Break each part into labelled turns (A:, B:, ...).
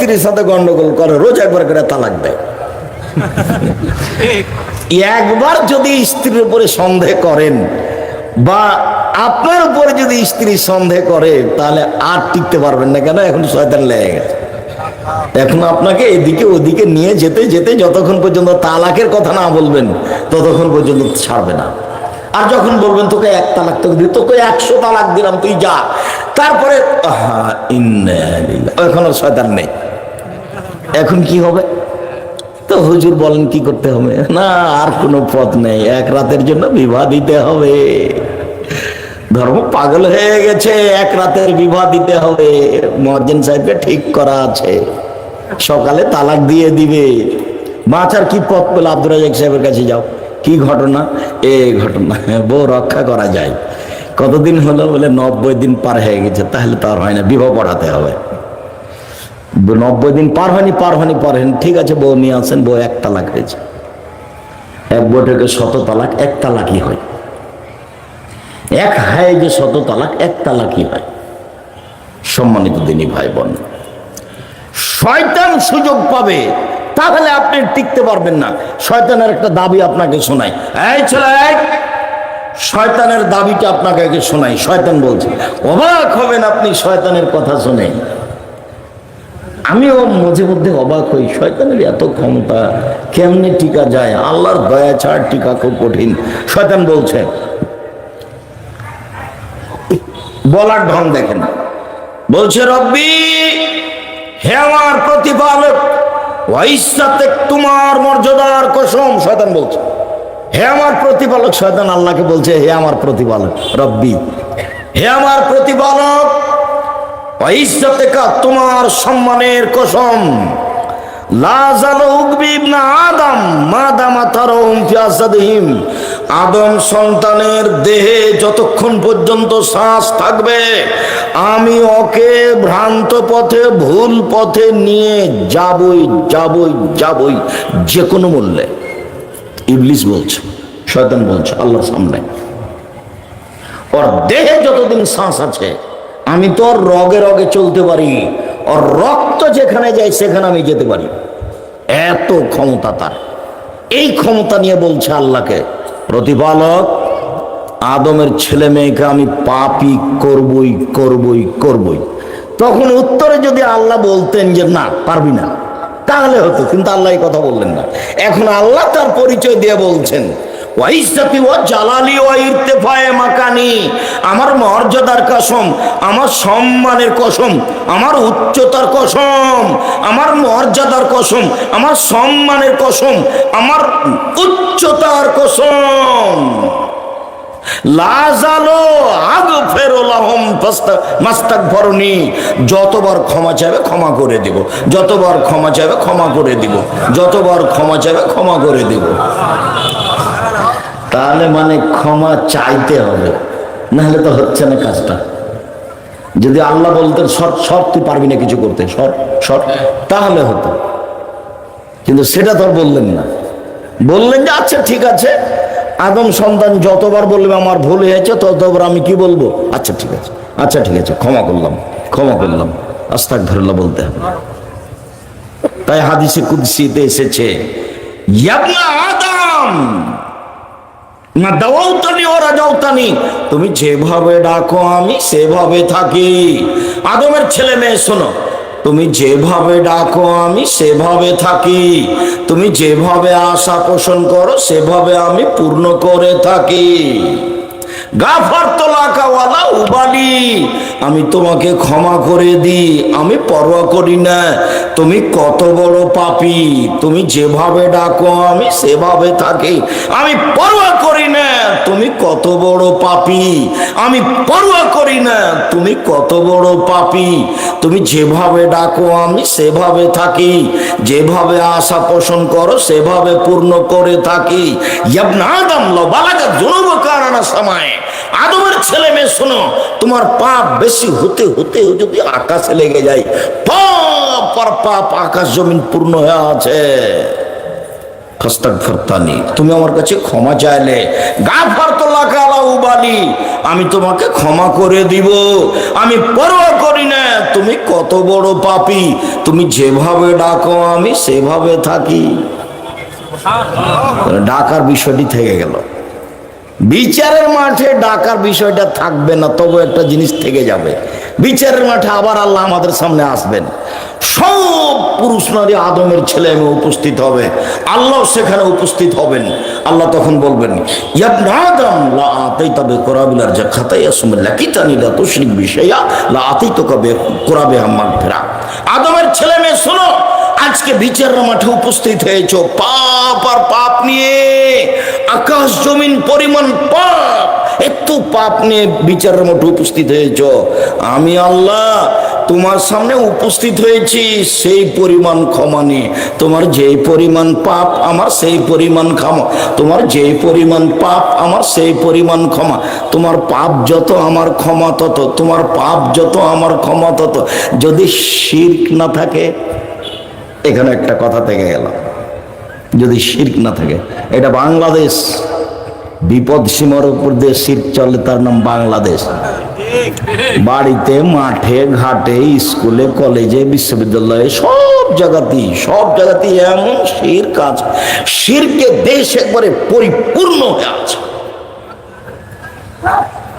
A: স্ত্রীর সাথে গন্ডগোল করে, রোজ একবার করে তালাক দেয়। একবার যদি স্ত্রীর উপরে সন্দেহ করেন বা আপনার উপরে যদি স্ত্রী সন্দেহ করে, তাহলে আর টিকতে পারবেন না কেন? এখন শয়তান লেগে গেছে। এখন আপনাকে এদিকে ওদিকে নিয়ে যেতে যেতে যতক্ষণ পর্যন্ত তালাকের কথা না বলবেন, ততক্ষণ পর্যন্ত ছাড়বে না। আর যখন বলবেন, তোকে এক তালাক তোকে দিই, তোকে একশো তালাক দিলাম, তুই যা। তারপরে লিল্লাহ। এখন আর শয়তান নেই। এখন কি হবে? তো হুজুর বলেন, কি করতে হবে? না, আর কোনো পথ নেই। এক রাতের জন্য বিবাহ দিতে হবে। ধর্ম পাগল হয়ে গেছে, এক রাতের বিবাহ দিতে হবে। মহাজন সাহেবকে ঠিক করা আছে। সকালে তালাক দিয়ে দিবে। বাঁচার কি পথ পেলে? আব্দুল রাজাক সাহেবের কাছে যাও। কি ঘটনা? এ ঘটনা। বউ রক্ষা করা যায়। কতদিন হলো বলে নব্বই দিন পার হয়ে গেছে, তাহলে তো আর হয় না। বিবাহ পড়াতে হবে। নব্বই দিন পার হয়নি পার হয়নি পার হয়নি। ঠিক আছে, বউ নিয়ে আসেন, বউ এক তালাক হয়েছে এক বৈঠকে শত তালাক, এক তালাকই হয়। এক হায় যে শত তালাক, এক তালাকই হয়। সম্মানিত দিনী ভাই বোন শয়তান সুযোগ পাবে, তাহলে আপনি টিকতে পারবেন না। শয়তানের একটা দাবি আপনাকে শোনায় এই ছেলে শয়তানের দাবিটা আপনাকে শোনাই। শয়তান বলছে, অবাক হবেন আপনি, শয়তানের কথা শুনে। আমিও মাঝে মধ্যে অবাক হই, শয়তানের এত ক্ষমতা, কেমনে টিকা যায়? আল্লাহর দয়া ছাড় টিকা খুব কঠিন। শয়তান বলছে, বলার ঢং দেখেন বলছে, রব্বি, হে আমার প্রতিপালক তোমার মর্যাদার কসম, শয়তান বলছে। হে আমার প্রতিপালক, শয়তান আল্লাহকে বলছে, হে আমার প্রতিপালক, রব্বি, হে আমার প্রতিপালক ওয়াইসাতে তোমার সম্মানের কসম। আদম আদম সন্তানের দেহে যতক্ষণ পর্যন্ত শ্বাস থাকবে, আমি ওকে ভ্রান্ত পথে, ভুল পথে নিয়ে যাবই যাবই যাবই যে কোনো মূল্যে। ইবলিস বলছে, শয়তান বলছে, আল্লাহর সামনে। ওর দেহে যতদিন শ্বাস আছে আমি তো রগে রগে চলতে পারি। ওর রক্ত যেখানে যায়, সেখানে আমি যেতে পারি। এত ক্ষমতা তার। এই ক্ষমতা নিয়ে বলছে আল্লাহকে, প্রতিপালক, আদমের ছেলে মেয়েকে আমি পাপি করবই করবই করবই। তখন উত্তরে যদি আল্লাহ বলতেন যে না, পারবি না, তাহলে হতো। কিন্তু আল্লাহ কথা বললেন না। এখন আল্লাহ তার পরিচয় দিয়ে বলছেন ওয়াইসাতি ও জালালি ও ইরতেফায়ে মাকানি। আমার মর্যাদার কসম, আমার সম্মানের কসম, আমার উচ্চতার কসম, আমার মর্যাদার কসম, আমার সম্মানের কসম, আমার উচ্চতার কসম। লাজালো আগ ফেরোলাহম মাস্তাক ভরণী যতবার ক্ষমা চাইবে ক্ষমা করে দিব। যতবার ক্ষমা চাইবে ক্ষমা করে দিব। যতবার ক্ষমা চাইবে ক্ষমা করে দিব। তাহলে মানে ক্ষমা চাইতে হবে। নাহলে তো হচ্ছে না কাজটা। যদি আল্লাহ বলতেন, সর সর, তুই পারবি না কিছু করতে, সর সর। তাহলে হতো। কিন্তু সেটা তো বললেন না। বললেন যে আচ্ছা ঠিক আছে। আদম সন্তান যতবার বলবে আমার ভুল হয়েছে, ততবার আমি কি বলব? আচ্ছা ঠিক আছে। আচ্ছা ঠিক আছে, ক্ষমা করলাম ক্ষমা করলাম। আস্তাক ধরল্লা বলতে হবে। তাই হাদিসে কুদ্সিতে এসেছে না দাওয়াউতানি ও রাজাউতানি তুমি যেভাবে ডাকো, আমি সেভাবে থাকি। আদমের ছেলে মেয়ে, শোনো। তুমি যেভাবে ডাকো, আমি সেভাবে থাকি। তুমি যেভাবে আশা পোষণ করো, সেভাবে আমি পূর্ণ করে থাকি। আমি তোমাকে ক্ষমা করে দিই, আমি পরোয়া করি না। তুমি কত বড় পাপি, তুমি যেভাবে ডাকো, আমি সেভাবে থাকি। আমি পরোয়া করি না, তুমি কত বড় পাপি। আমি পরোয়া করি না, তুমি কত বড় পাপি। তুমি যেভাবে ডাকো, আমি সেভাবে থাকি। যেভাবে আশা পোষণ করো, সেভাবে পূর্ণ করে থাকি। ইয়াবনা আদম লো বালাকা জুনুব কারণা সময় আদমের ছেলে মেয়ে, শোনো, তোমার পাপ বেশি হতে হতে যদি আকাশে লেগে যায়। পাপ পর পাপ আকাশ জমিন পূর্ণ হয়ে আছে। তুমি আমার কাছে ক্ষমা চাইলে। গাফারতুল্লাহ আলা উবালি, আমি তোমাকে ক্ষমা করে দিব। আমি পরোয়া করি না, তুমি কত বড় পাপী। তুমি যেভাবে ডাকো, আমি সেভাবে থাকি। ডাকার বিষয়টি থেকে গেল। বিচারের মাঠে ডাকার বিষয়টা থাকবে না, তবু একটা জিনিস থেকে যাবে। বিচারের মাঠে আবার আল্লাহ আমাদের সামনে আসবেন। সব পুরুষ নারী আদমের ছেলে মেয়ে উপস্থিত হবে। আল্লাহ সেখানে উপস্থিত হবেন। আল্লাহ তখন বলবেন আদমের ছেলে মেয়ে, শোনো, আজকে বিচারের মাঠে উপস্থিত হয়েছ। পাপ আর পাপ নিয়ে আকাশ, জমিন, পরিমাণ, পাপ। এত পাপ নিয়ে বিচারের মাঠে উপস্থিত হয়েছ। আমি আল্লাহ তোমার সামনে উপস্থিত হয়েছি, সেই পরিমাণ ক্ষমা নিয়ে। তোমার যেই পরিমাণ পাপ, আমার সেই পরিমাণ ক্ষমা। তোমার যেই পরিমাণ পাপ, আমার সেই পরিমাণ ক্ষমা। তোমার পাপ যত আমার ক্ষমা তত, তোমার পাপ যত আমার ক্ষমা তত। যদি শির্ক না থাকে, এখানে একটা কথা থেকে গেল যদি শির্ক না থাকে। এটা বাংলাদেশ। বিপদ সীমার উপর দিয়ে শির্ক চলে, তার নাম বাংলাদেশ। বাড়িতে, মাঠে, ঘাটে, স্কুলে, কলেজে, বিশ্ববিদ্যালয়ে, সব জায়গাতেই সব জায়গাতেই এমন শির কাজ শিরকে দেশ একবারে পরিপূর্ণ হয়ে আছে।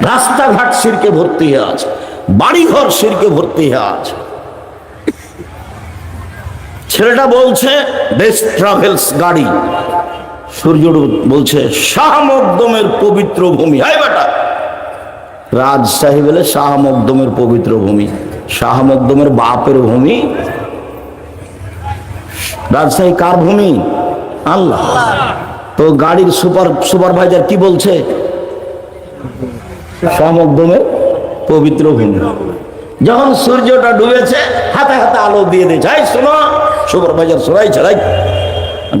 A: রাস্তাঘাট শিরকে ভর্তি হয়ে আছে। বাড়িঘর শিরকে ভর্তি হয়ে আছে। ছেলেটা বলছে বেস্ট ট্রাভেলস গাড়ি। সূর্য বলছে শাহ মকদমের পবিত্র ভূমি। হাই বেটা! রাজশাহী বলে শাহ মকদমের পবিত্র ভূমি। শাহ মকদমের বাপের ভূমি? রাজশাহী কার ভূমি? আল্লাহ। তো গাড়ির সুপার, সুপারভাইজার কি বলছে? শাহ মকদমের পবিত্র ভূমি। যখন সূর্যটা ডুবেছে, হাতে হাতে আলো দিয়ে দিয়েছে শোনো সুপারভাইজার সবাই ছাড়াই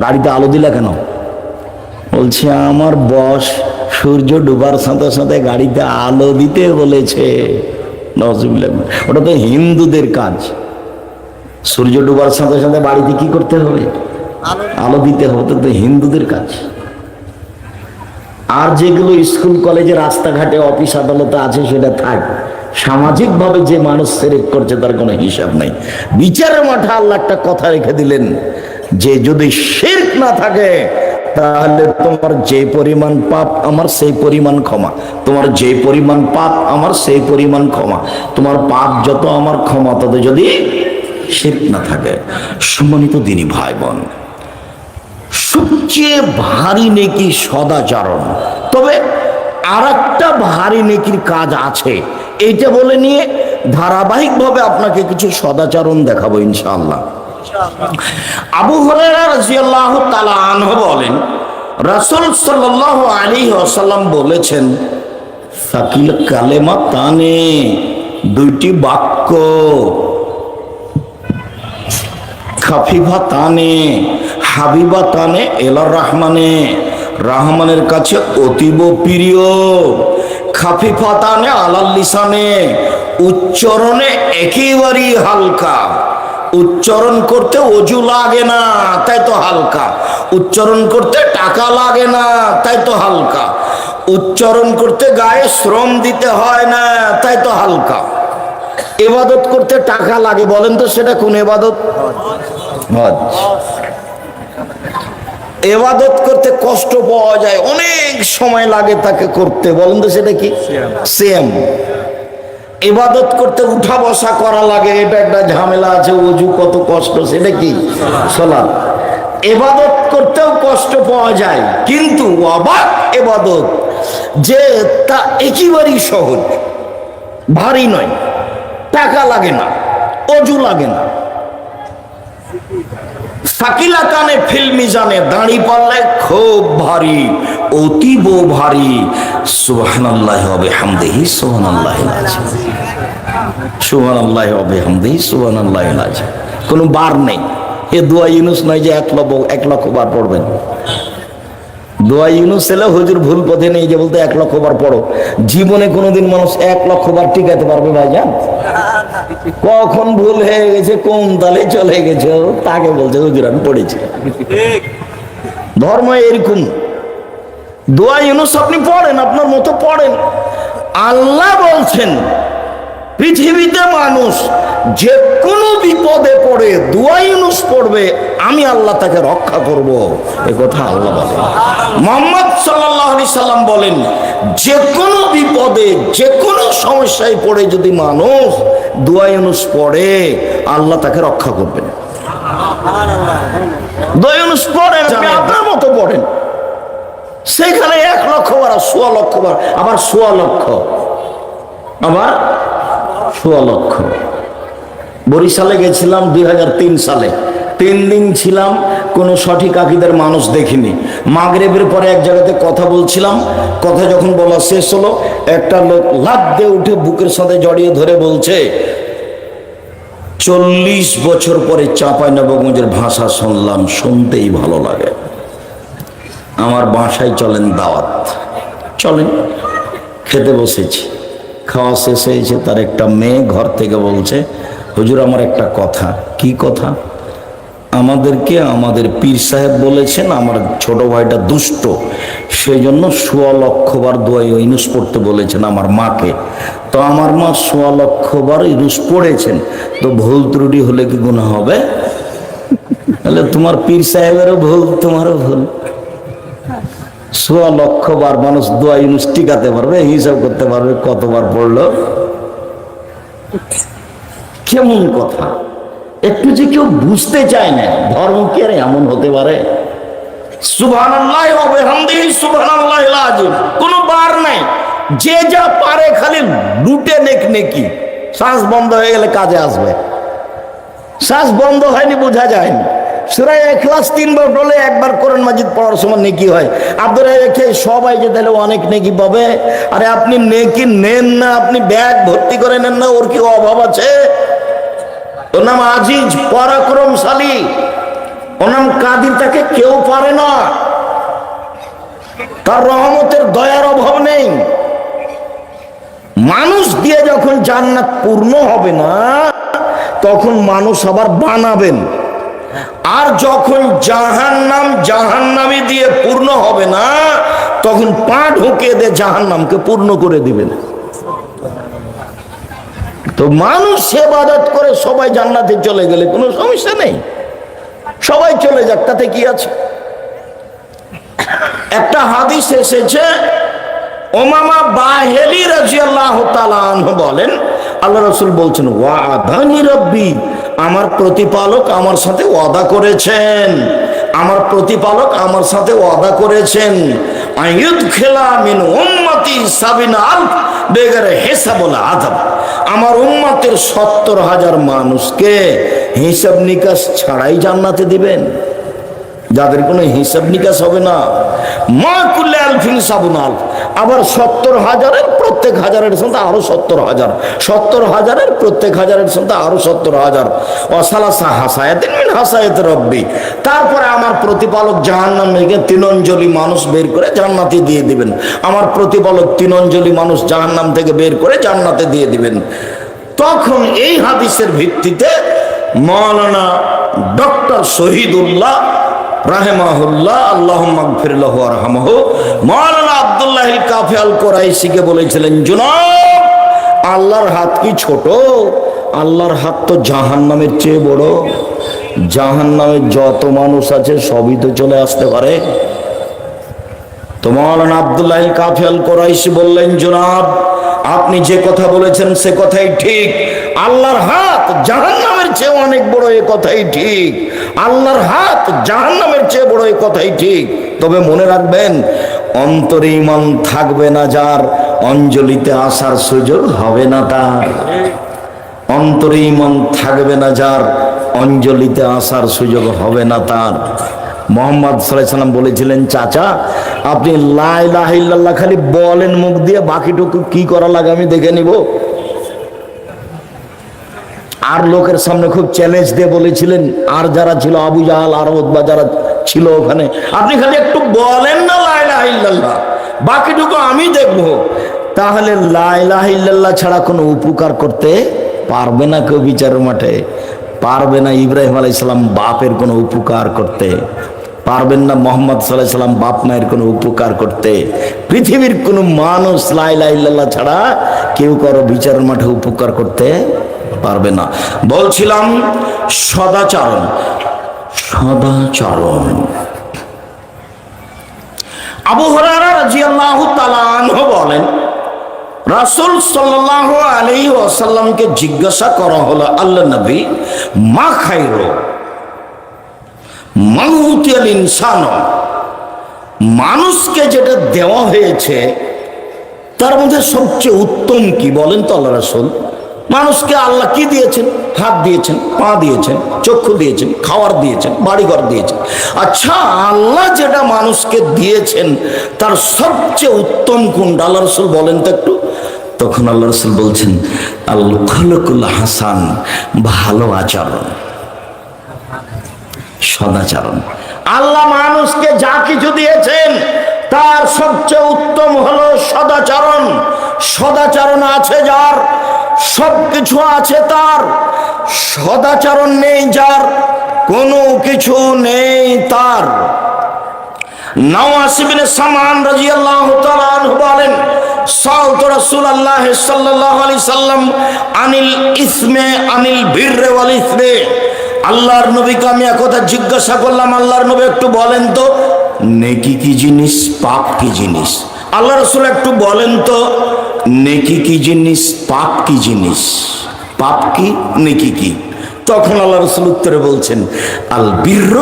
A: গাড়িতে আলো দিলা কেন? বলছে আমার বস সূর্য ডুবার সাথে সাথে গাড়িতে আলো দিতে বলেছে। ওটা তো হিন্দুদের কাজ। সূর্য ডুবার সাথে সাথে বাড়িতে কি করতে হবে? আলো দিতে হবে তো তো হিন্দুদের কাজ। আর যেগুলো স্কুল কলেজে রাস্তাঘাটে অফিস আদালতে আছে সেটা থাক। সামাজিকভাবে যে মানুষ সেরেক করছে তার কোনো হিসাব নাই। বিচারের মাঠে আল্লাহ একটা কথা রেখে দিলেন, যে যদি শির্ক না থাকে, তাহলে তোমার যে পরিমাণ পাপ আমার সেই পরিমাণ ক্ষমা। তোমার যে পরিমাণ পাপ আমার সেই পরিমাণ ক্ষমা। তোমার পাপ যত আমার ক্ষমা, তত যদি শির্ক না থাকে। সম্মানিত দিনী ভাই বোন সবচেয়ে ভারী নেকি সদাচরণ। তবে আর একটা ভারী নেকির কাজ আছে। এইটা বলে নিয়ে ধারাবাহিকভাবে আপনাকে কিছু সদাচরণ দেখাবো ইনশাআল্লাহ। আবু হরেরা রাজিয়াল্লাহ তালা আনহ বলেন, রাসূল সাল্লাল্লাহু আলাইহি আসাল্লাম বলেছেন, সাকিল কালেমা তানে দুইটি বাক্য, খাফিফা তানে, হাবিবা তানে, এলার রহমানে, রহমানের কাছে অতীব প্রিয়। খাফিফা তানে আলাল লিসানে, উচ্চারণে একেবারেই হালকা। উচ্চারণ করতে অজু লাগে না, তাই তো হালকা। উচ্চারণ করতে টাকা লাগে না, তাই তো হালকা। উচ্চারণ করতে গায়ে শ্রম দিতে হয় না, তাই তো হালকা। এবাদত করতে টাকা লাগে, বলেন তো সেটা কোন এবাদত? এবাদত করতে কষ্ট পাওয়া যায় অনেক সময় লাগে তাকে করতে। বলেন তো সেটা কি? সেম এবাদত করতে উঠা বসা করা লাগে এটা একটা ঝামেলা আছে অজু কত কষ্ট সেটা কি? সলাৎ। এবাদত করতেও কষ্ট পাওয়া যায় কিন্তু অবাক এবাদত যে তা একেবারেই সহজ। ভারী নয় টাকা লাগে না অজু লাগে না। সাকিলা কানে ফিল্মি জানে, দাঁড়ি পাল্লায় খুব ভারী, অতীব ভারী। সুবাহান আল্লাহ হবে হামদেহি সুবাহান আল্লাহ সুবাহান আল্লাহ হবে হামদেহি সুবাহান আল্লাহ কোনো বার নেই। এ দোয়া ইউনুস নয় যে এক লক্ষ এক লক্ষ বার পড়বেন। দোয়া ইউনুস এলে হুজুর ভুল পথে নেই যে বলতে এক লক্ষ বার পড়ো। জীবনে কোনোদিন মানুষ এক লক্ষ বার টিকাতে পারবে ভাই জান? কখন ভুল হয়ে গেছে, কোন তালে চলে গেছে, তাকে বলছে, হুজুর আমি পড়েছি। ধর্ম এরকম। দোয়া ইউনুস আপনি পড়েন, আপনার মতো পড়েন। আল্লাহ বলছেন পৃথিবীতে মানুষ যে কোনো বিপদে পড়ে দুয়াই ইউনুস পড়বে আমি আল্লাহ তাকে রক্ষা করব। এ কথা আল্লাহ বলে মোহাম্মদ সাল্লাহ সাল্লাম বলেন যে কোনো বিপদে যে কোনো সমস্যায় পড়ে যদি মানুষ দুয়াই ইউনুস পড়ে আল্লাহ তাকে রক্ষা করবেন। দুয়াই ইউনুস পড়েন আপনি আপনার মতো পড়েন। সেখানে এক লক্ষ বার সোয়া লক্ষ বার আবার সোয়া লক্ষ। আবার সোয়া লক্ষ বরিশালে গেছিলাম দুই হাজার তিন সালে। তিন দিন ছিলাম, কোনো সঠিক আকিদের মানুষ দেখিনি। মাগরেবের পরে এক জায়গাতে কথা বলছিলাম, কথা যখন বলা শেষ হলো, একটা লোক লাভ দিয়ে উঠে বুকের সাথে জড়িয়ে ধরে বলছে, চল্লিশ বছর পরে চাঁপাই নবগঞ্জের ভাষা শুনলাম, শুনতেই ভালো লাগে। আমার বাসায় চলেন দাওয়াত। চলেন, খেতে বসেছি। খাওয়া শেষ হয়েছে, তার একটা মেয়ে ঘর থেকে বলছে, হুজুর, আমার একটা কথা। কি কথা? আমাদেরকে আমাদের পীর সাহেব বলেছেন, আমার ছোট ভাইটা দুষ্ট। সেই জন্য সোয়া লক্ষবার দোয়াই ইনুস পড়তে বলেছেন আমার মাকে। তো আমার মা সোয়া লক্ষবার ইনুস পড়েছেন, তো ভুল ত্রুটি হলে কি গুণা হবে? তাহলে তোমার পীর সাহেবেরও ভুল, তোমারও ভুল। সোয়া লক্ষ বার মানুষ দোয়া ইউনুস টিকাতে পারবে, হিসাব করতে পারবে কতবার পড়ল। কেমন কথা? একটু যে কেউ বুঝতে চায় না, ধর্ম কি আর এমন হতে পারে? কোনো বার নাই। যে যা পারে খালি লুটে নেক নেকি। শ্বাস বন্ধ হয়ে গেলে কাজে আসবে। শ্বাস বন্ধ হয়নি, বোঝা যায়নি। সুরাই এখলাস তিনবার বলে একবার কোরআন মাজিদ পড়ার সময় নেকি হয়। আপনারা রেখে সবাই যে তাহলে অনেক নেকি পাবে। আরে আপনি নেকি নেন না, আপনি ব্যাগ ভর্তি করে নেন না, ওর কি অভাব আছে? ওর নাম আজিজ পরাক্রমশালী। ওর নাম কাদির তাকে কেউ পারে না। তার রহমতের দয়ার অভাব নেই। মানুষ দিয়ে যখন জান্নাত পূর্ণ হবে না, তখন মানুষ আবার বানাবেন। আর যখন জাহান নাম জাহান নামে দিয়ে পূর্ণ হবে না, তখন পা ঢুকে দিয়ে জাহান নামকে পূর্ণ করে দিবেন। তো মানুষ সেবাদত করে সবাই জান্নাতে চলে গেলে কোনো সমস্যা নেই। সবাই চলে যাক, তাতে কি আছে? একটা হাদিস এসেছে ওমামা বাহেলি রাজিয়াল্লাহ তাআলা বলেন, আল্লাহ রসুল বলছেন, ওয়াদানি রব্বি, আমার প্রতিপালক আমার সাথে ওয়াদা করেছেন। আমার প্রতিপালক আমার সাথে ওয়াদা করেছেন। আয়ুদ খেলা মিন উম্মতি সাবিনা আলফ, বেগারে হেসাবল আদব। আমার উম্মতের সত্তর হাজার মানুষকে হিসাব নিকাশ ছাড়াই জান্নাতে দিবেন। যাদের কোনো হিসাব নিকাশ হবে না। মা কুল্লে আলফিন সাবুন আলফ আবার সত্তর হাজারের প্রত্যেক হাজারের সঙ্গে আরও সত্তর হাজার। সত্তর হাজারের প্রত্যেক হাজারের সঙ্গে আরও সত্তর হাজার। অসালাসা হাসায়াতিন মিন হাসায়াত রব্বি। তারপরে আমার প্রতিপালক জাহান্নাম থেকে তিনঞ্জলি মানুষ বের করে জান্নাতে দিয়ে দিবেন। আমার প্রতিপালক তিনঞ্জলি মানুষ জাহান্নাম থেকে বের করে জান্নাতে দিয়ে দিবেন। তখন এই হাদিসের ভিত্তিতে মৌলানা ডক্টর শহীদুল্লাহ আল্লাহ কোরাইশিকে বলেছিলেন, জুনাব, আল্লাহর হাত কি ছোট? আল্লাহর হাত তো জাহান্নামের চেয়ে বড়। জাহান্নামের যত মানুষ আছে সবই তো চলে আসতে পারে। তো মৌলানা আব্দুল্লাহ কোরাইশি বললেন, জুনাব, আপনি যে কথা বলেছেন সে কথাই ঠিক। আল্লাহর হাত জাহান্নামের চেয়ে অনেক বড়, এ কথাই ঠিক। আল্লাহর হাত জাহান্নামের চেয়ে বড় এ কথাই ঠিক। তবে মনে রাখবেন, অন্তরে ইমান থাকবে না যার, অঞ্জলিতে আসার সুযোগ হবে না তার। অন্তরে ইমান থাকবে না যার, অঞ্জলিতে আসার সুযোগ হবে না তার। মোহাম্মদ সাল্লাম বলেছিলেন, চাচা, আপনি লাই লাহিল্লাহ খালি বলেন, মুখ দিয়ে বাকিটুকু কি করা লাগে আমি দেখে নিব। আর লোকের সামনে খুব চ্যালেঞ্জ দিয়ে বলেছিলেন, আর যারা ছিল আবু জাহাল আর বা যারা ছিল ওখানে, আপনি খালি একটু বলেন না লাইলাহিল্লাহ বাকিটুকু আমি দেখব। তাহলে লাইলাহিল্লাহ ছাড়া কোনো উপকার করতে পারবে না কেউ বিচারের মাঠে। পারবে না ইব্রাহিম আলাইসালাম বাপের কোনো উপকার করতে। পারবেন না মোহাম্মদ সাল্লাহ সাল্লাম বাপ মায়ের কোনো উপকার করতে। পৃথিবীর কোনো মানুষ লাই লাইল্লাহ ছাড়া কেউ কারও বিচারের মাঠে উপকার করতে পারবে না। বলছিলাম, সদাচরণ সদাচরণ। বলেন, রাসূল সাল্লাল্লাহু আলাইহি ওয়াসাল্লামকে জিজ্ঞাসা করা হলো, আল্লাহ নবী, মা খাইরো মানহুতিয়াল ইনসান, মানুষকে যেটা দেওয়া হয়েছে, তার মধ্যে সবচেয়ে উত্তম কি বলেন তো আল্লাহ রাসূল? মানুষকে আল্লাহ কি দিয়েছেন? হাত দিয়েছেন, পা দিয়েছেন, চক্ষু দিয়েছেন, খাওয়ার দিয়েছেন, বাড়িঘর দিয়েছেন। আচ্ছা আল্লাহ যেটা মানুষকে দিয়েছেন, তার সবচেয়ে উত্তম কোনটা? আল্লাহ রসুল বলেন তো একটু। তখন আল্লাহ রসুল বলছেন, আল খলকুল হাসান, ভালো আচরণ, সদাচরণ। আল্লাহ মানুষকে যা কিছু দিয়েছেন তার সবচেয়ে উত্তম হলো সদাচরণ। সদাচরণ আছে যার সব কিছু আছে তার। সদাচরণ নেই যার, কোনো কিছু নেই তার। সামান বলেন সাল্লাম আনিল ইসমে আনিল আল্লাহর নবীকে আমি একথা জিজ্ঞাসা করলাম, আল্লাহর নবী একটু বলেন তো। নেকি কি জিনিস, পাপ কি জিনিস? আল্লাহ রসুল একটু বলেন তো, নেকি কি জিনিস, পাপ কি জিনিস? পাপ কি, নেকি কি? তখন আল্লাহ রসুল উত্তরে বলছেন, আল বীর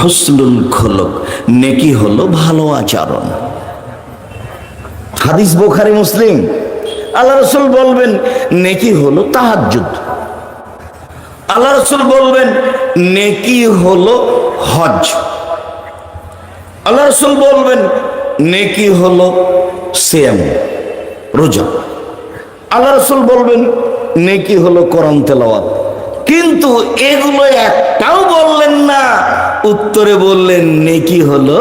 A: হসলুল খোলক, নেকি হলো ভালো আচরণ। হাদিস বোখারি, মুসলিম। আল্লাহ রসুল বলবেন, নেকি হলো তাহাজ্জুদ। আল্লাহ রসুল বলবেন, নেকি হলো হজ আল্লাহ রসুল বলবেন, নেকি হলো সেম রোজা। আল্লাহ রসুল বলবেন, নেকি হলো করম তেলাওয়াত। কিন্তু এগুলো একটাও বললেন না, উত্তরে বললেন, নেকি হলো